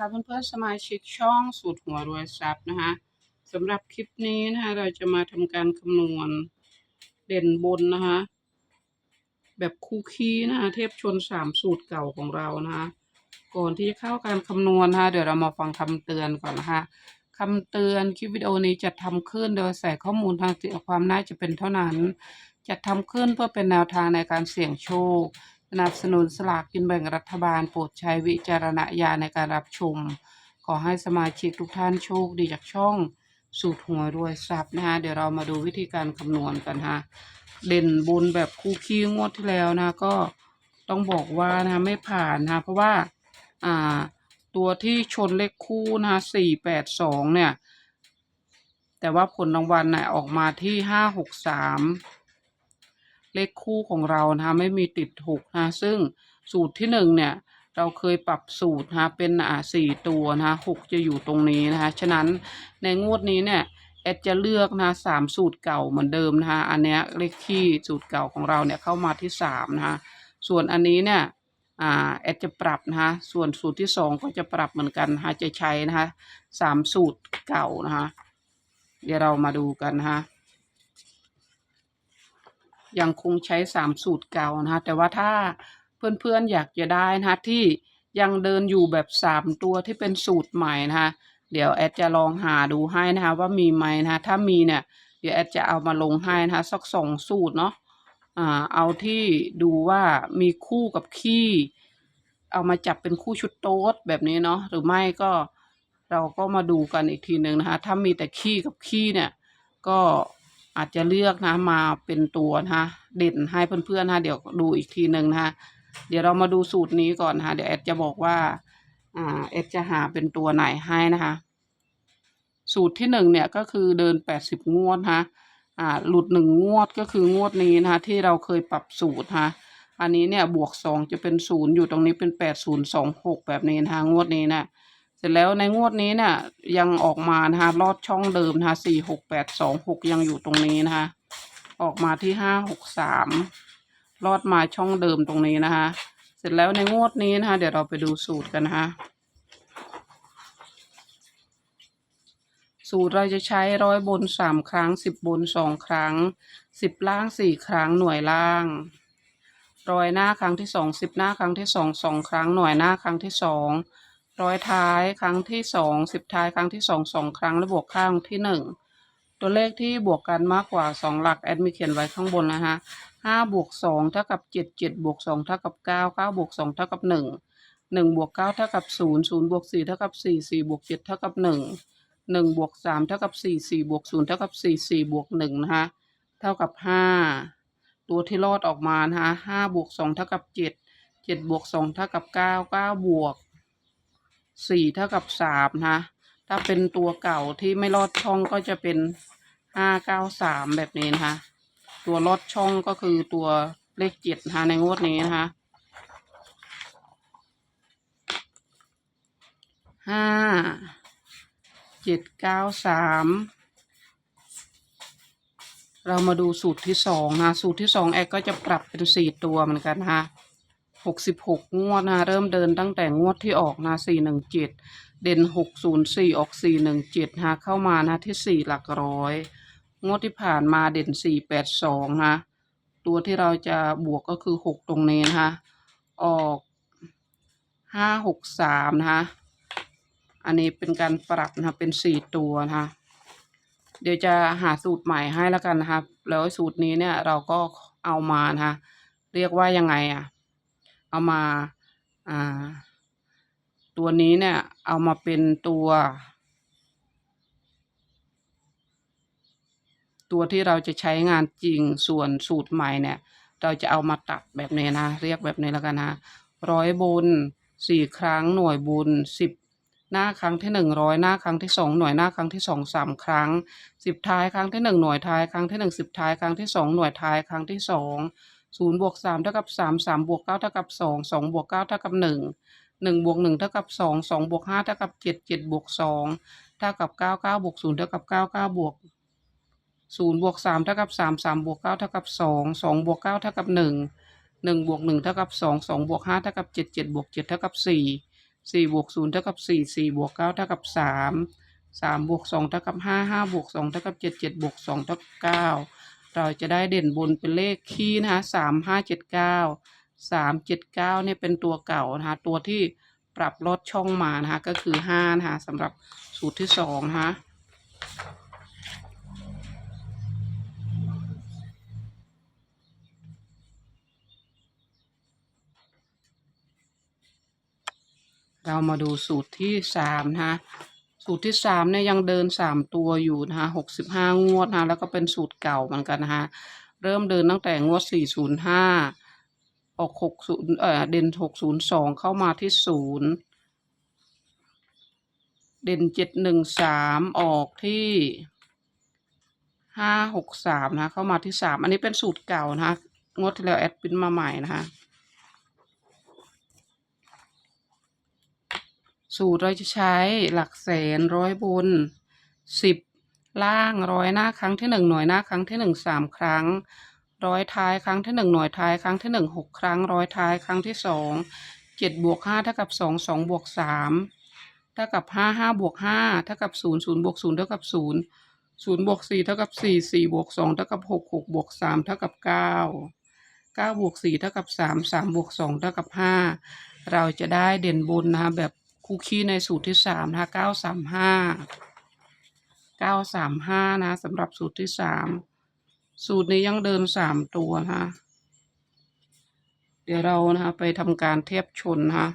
ค่ะเพื่อนๆสมาชิกช่องสูตรหัวรวยทรัพย์นะคะสำหรับคลิปนี้นะคะเราจะมาทำการคำนวณเด่นบนนะคะแบบคู่คีนะคะเทียบชนสามสูตรเก่าของเรานะคะก่อนที่จะเข้าการคำนวณนะคะเดี๋ยวเรามาฟังคำเตือนก่อนนะคะคำเตือนคลิปวิดีโอนี้จะทำขึ้นโดยใส่ข้อมูลทางจิตความน่าจะเป็นเท่านั้นจะทำขึ้นเพื่อเป็นแนวทางในการเสี่ยงโชค สนับสนุนสลากกินแบ่งรัฐบาลโปรดใช้วิจารณญาณในการรับชม ขอให้สมาชิกทุกท่านโชคดีจากช่องสูตรหวยรวยทรัพย์นะคะเดี๋ยวเรามาดูวิธีการคำนวณกันฮะเด่นบุญแบบคู่ขี้งวดที่แล้วนะก็ต้องบอกว่านะไม่ผ่านนะเพราะว่าอ่าตัวที่ชนเลขคู่นะสี่แปดสองเนี่ย แต่ว่าผลรางวัลน่ะออกมาที่ห้าหกสาม เลขคู่ของเรานะคะไม่มีติดหกนะซึ่งสูตรที่หนึ่งเนี่ยเราเคยปรับสูตรนะคะเป็นอ่าสี่ตัวนะคะหกจะอยู่ตรงนี้นะคะฉะนั้นในงวดนี้เนี่ยแอดจะเลือกนะสามสูตรเก่าเหมือนเดิมนะคะอันเนี้ยเลขที่สูตรเก่าของเราเนี่ยเข้ามาที่สามนะคะส่วนอันนี้เนี่ยอ่าแอดจะปรับนะคะส่วนสูตรที่สองก็จะปรับเหมือนกันนะคะจะใช้นะคะสามสูตรเก่านะคะเดี๋ยวเรามาดูกันนะคะ ยังคงใช้สามสูตรเก่านะคะแต่ว่าถ้าเพื่อนๆอยากจะได้นะคะที่ยังเดินอยู่แบบสามตัวที่เป็นสูตรใหม่นะคะเดี๋ยวแอดจะลองหาดูให้นะคะว่ามีไหมนะคะถ้ามีเนี่ยเดี๋ยวแอดจะเอามาลงให้นะคะสักสองสูตรเนาะอ่าเอาที่ดูว่ามีคู่กับขี้ เอามาจับเป็นคู่ชุดโต๊ดแบบนี้เนาะหรือไม่ก็เราก็มาดูกันอีกทีหนึ่งนะคะ ถ้ามีแต่ขี้กับขี้เนี่ย ก็ อาจจะเลือกนะมาเป็นตัวนะคะเด่นให้เพื่อนๆนะคะเดี๋ยวดูอีกทีหนึ่งนะคะเดี๋ยวเรามาดูสูตรนี้ก่อนนะคะเดี๋ยวแอดจะบอกว่าอ่าแอดจะหาเป็นตัวไหนให้นะคะ สูตรที่หนึ่งเนี่ยก็คือเดินแปดสิบงวดนะคะอ่าหลุดหนึ่งงวดก็คืองวดนี้นะคะที่เราเคยปรับสูตรนะคะอันนี้เนี่ยบวกสองจะเป็นศูนย์อยู่ตรงนี้เป็นแปดศูนย์สองหกแบบนี้นะคะงวดนี้นะ เสร็จแล้วในงวดนี้เนี่ยยังออกมานะคะลอดช่องเดิมนะคะสี่หกแปดสองหกยังอยู่ตรงนี้นะคะ ออกมาที่ห้าหกสามลอดมาช่องเดิมตรงนี้นะคะ เสร็จแล้วในงวดนี้นะคะ เดี๋ยวเราไปดูสูตรกันนะคะสูตรเราจะใช้ร้อยบนสามครั้งสิบบนสองครั้งสิบล่างสี่ครั้งหน่วยล่างร้อยหน้าครั้งที่สองสิบหน้าครั้งที่สองสองครั้งหน่วยหน้าครั้งที่สอง ร้อยท้ายครั้งที่สองสิบท้ายครั้งที่สองสองครั้งและบวกข้างที่หนึ่งตัวเลขที่บวกกันมากกว่าสองหลักแอดมิเขียนไว้ข้างบนนะคะห้าบวกสองเท่ากับเจ็ดเจ็ดบวกสองเท่ากับเก้าเก้าบวกสองเท่ากับหนึ่งหนึ่งบวกเก้าเท่ากับศูนย์ศูนย์บวกสี่เท่ากับสี่สี่บวกเจ็ดเท่ากับหนึ่งหนึ่งบวกสามเท่ากับสี่สี่บวกศูนย์เท่ากับสี่สี่บวกหนึ่งนะคะเท่ากับห้าตัวที่รอดออกมานะคะห้าบวกสองเท่ากับเจ็ดเจ็ดบวกสองเท่ากับเก้าเก้าบวก สี่เท่ากับสามนะคะถ้าเป็นตัวเก่าที่ไม่รอดช่องก็จะเป็นห้าเก้าสามแบบนี้นะคะ ตัวรอดช่องก็คือตัวเลขเจ็ดนะคะในงวดนี้นะคะห้าเจ็ดเก้าสามเรามาดูสูตรที่สองนะ สูตรที่สองแอดก็จะปรับเป็นสี่ตัวเหมือนกันนะคะ หกสิบหกงวดนะเริ่มเดินตั้งแต่งวดที่ออกนะสี่หนึ่งเจ็ดเด่นหกศูนย์สี่ออกสี่หนึ่งเจ็ดนะเข้ามานะที่สี่หลักร้อย งวดที่ผ่านมาเด่นสี่แปดสองนะ ตัวที่เราจะบวกก็คือหกตรงนี้นะคะออกห้าหกสามนะคะอันนี้เป็นการปรับนะคะเป็นสี่ตัวนะคะเดี๋ยวจะหาสูตรใหม่ให้แล้วกันนะครับ แล้วสูตรนี้เนี่ยเราก็เอามานะคะเรียกว่ายังไงอะ เอามาอ่า ตัวนี้เนี่ย เอามาเป็นตัว ตัวที่เราจะใช้งานจริงส่วนสูตรใหม่เนี่ย เราจะเอามาตัดแบบนี้นะ เรียกแบบนี้แล้วกันนะร้อยบุญสี่ครั้งหน่วยบุญสิบหน้าครั้งที่หนึ่งร้อยหน้าครั้งที่สองหน่วยหน้าครั้งที่สองสามครั้งสิบท้ายครั้งที่หนึ่งหน่วยท้ายครั้งที่หนึ่งสิบท้ายครั้งที่สองหน่วยท้ายครั้งที่สอง ศูนย์บวกสามเท่ากับสามสามบวกเก้าเท่ากับสองสองบวกเก้าเท่ากับหนึ่งหนึ่งบวกหนึ่งเท่ากับสองสองบวกห้าเท่ากับเจ็ดเจ็ดบวกสองเท่ากับเก้าเก้าบวกศูนย์เท่ากับเก้าเก้าบวกศูนย์บวกสามเท่ากับสามสามบวกเก้าเท่ากับสองสองบวกเก้าเท่ากับหนึ่งหนึ่งบวกหนึ่งเท่ากับสองสองบวกห้าเท่ากับเจ็ดเจ็ดบวกเจ็ดเท่ากับสี่สี่บวกศูนย์เท่ากับสี่สี่บวกเก้าเท่ากับสามสามบวกสองเท่ากับห้าห้าบวกสองเท่ากับเจ็ดเจ็ดบวกสองเท่ากับเก้า เราจะได้เด่นบนเป็นเลขคี่นะคะสามห้าเจ็ดเก้าสามเจ็ดเก้าเนี่ยเป็นตัวเก่านะคะ ตัวที่ปรับลดช่องมานะคะ ก็คือห้านะคะสำหรับสูตรที่สองนะคะเรามาดูสูตรที่สามนะคะ สูตรที่สามเนี่ยยังเดินสามตัวอยู่นะคะหกสิบห้างวดนะคะแล้วก็เป็นสูตรเก่าเหมือนกันนะคะเริ่มเดินตั้งแต่งวดสี่ศูนย์ห้าออกหกศูนย์เออเด่นหกศูนย์สองเข้ามาที่ศูนย์เด่นเจ็ดหนึ่งสามออกที่ห้าหกสามนะคะเข้ามาที่สามอันนี้เป็นสูตรเก่านะคะงวดที่แล้วแอดปินมาใหม่นะคะ สูตรเราจะใช้หลักแสนร้อยบนสิบล่างร้อยหน้าครั้งที่หนึ่งหน่วยหน้าครั้งที่หนึ่งสามครั้ง ร้อยท้ายครั้งที่หนึ่งหน่วยท้ายครั้งที่หนึ่งหกครั้ง ร้อยท้ายครั้งที่สองเจ็ดบวกห้าเท่ากับสองสองบวกสามเท่ากับห้าห้าบวกห้าเท่ากับศูนย์ศูนย์บวกศูนย์เท่ากับศูนย์ศูนย์บวกสี่เท่ากับสี่สี่บวกสองเท่ากับหกหกบวกสามเท่ากับเก้าเก้าบวกสี่เท่ากับสามสามบวกสองเท่ากับห้าเราจะได้เด่นบนนะคะแบบ คูคีในสูตรที่สามนะคะเก้าสามห้าเก้าสามห้านะสำหรับสูตรที่สามสูตรนี้ยังเดินสามตัวนะคะเดี๋ยวเรานะคะไปทำการเทียบชนนะคะ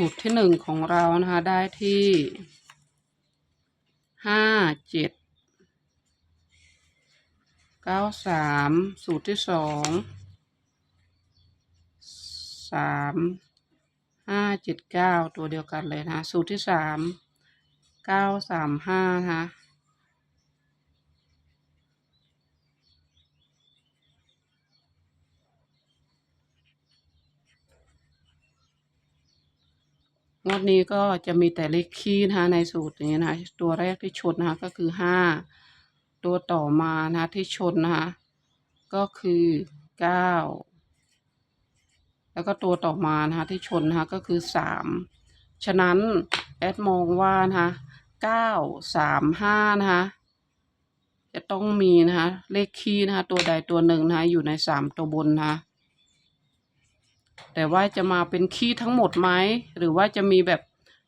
สูตรที่หนึ่งของเรานะคะ ได้ที่ห้าเจ็ดเก้าสามสูตรที่สองสามห้าเจ็ดเก้าตัวเดียวกันเลยนะะสูตรที่สามเก้าสามห้านะคะ งวดนี้ก็จะมีแต่เลขคี่นะคะในสูตรอย่างนี้นะคะตัวแรกที่ชนนะคะก็คือห้าตัวต่อมานะะที่ชนนะคะก็คือเก้าแล้วก็ตัวต่อมานะคะที่ชนนะคะก็คือสามฉะนั้นแอดมองว่านะคะเก้าสามห้านะคะจะต้องมีนะคะเลขคี่นะคะตัวใดตัวหนึ่งนะคะอยู่ในสามตัวบนนะคะ แต่ว่าจะมาเป็นขี้ทั้งหมดไหมหรือว่าจะมีแบบ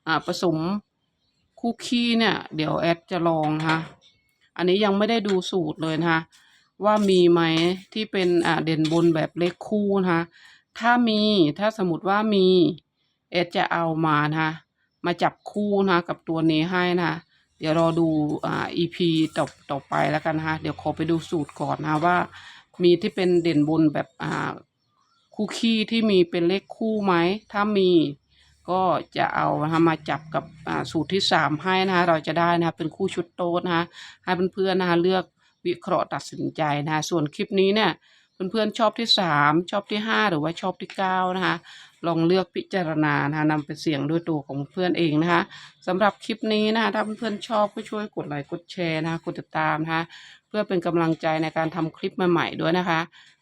อ่าผสมคู่ขี้เนี่ย เดี๋ยวแอดจะลองนะคะอันนี้ยังไม่ได้ดูสูตรเลยนะคะว่ามีไหมที่เป็นอ่าเด่นบนแบบเลขคู่นะคะถ้ามีถ้าสมมติว่ามีแอดจะเอามานะคะมาจับคู่นะคะกับตัวนี้ให้นะะเดี๋ยวรอดูอ่า EP ต่อต่อไปแล้วกันนะคะเดี๋ยวขอไปดูสูตรก่อนนะคะว่า มีที่เป็นเด่นบนแบบอ่า คู่ขี้ที่มีเป็นเลขคู่ไหม ถ้ามีก็จะเอานะคะมาจับกับอ่าสูตรที่สามให้นะคะเราจะได้นะคะเป็นคู่ชุดโต๊ดนะคะให้เพื่อนๆนะคะเลือกวิเคราะห์ตัดสินใจนะคะส่วนคลิปนี้เนี่ยเพื่อนๆชอบที่สามชอบที่ห้าหรือว่าชอบที่เก้านะคะลองเลือกพิจารณานะคะนำไปเสี่ยงด้วยตัวของเพื่อนเองนะคะสำหรับคลิปนี้นะคะถ้าเพื่อนๆชอบก็ช่วยกดไลค์กดแชร์นะคะกดติดตามนะคะเพื่อเป็นกำลังใจในการทำคลิปใหม่ๆด้วยนะคะ